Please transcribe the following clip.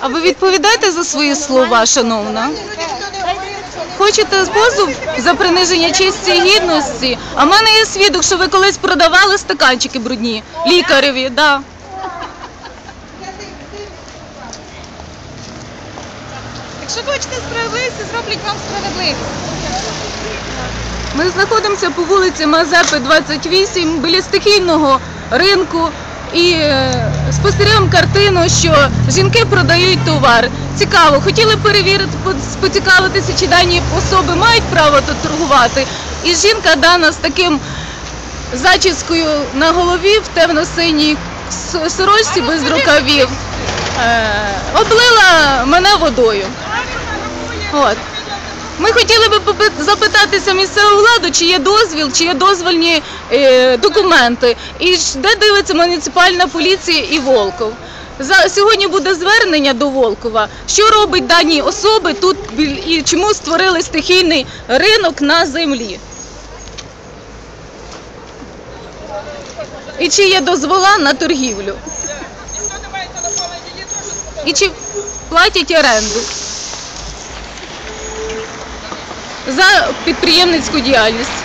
А ви відповідаєте за свої слова, шановна? Хочете позов за приниження честі і гідності? А в мене є свідок, що ви колись продавали стаканчики брудні лікареві, да. Якщо хочете справедливості, зроблять вам справедливість. Ми знаходимося по вулиці Мазепи, 28, біля стихійного ринку. І е, спостерігаємо картину, що жінки продають товар. Цікаво, хотіли перевірити, поцікавитися, чи дані особи мають право тут торгувати. І жінка дана з таким зачіскою на голові в темно-синій сорочці без рукавів. Е, облила мене водою. От. Ми хотіли би попи- запитатися місцеву владу, чи є дозвіл, чи є дозвольні е, документи, і де дивиться муніципальна поліція і Волков. За сьогодні буде звернення до Волкова. Що робить дані особи тут і чому створили стихійний ринок на землі? І чи є дозвола на торгівлю? І чи платять оренду? За підприємницьку діяльність.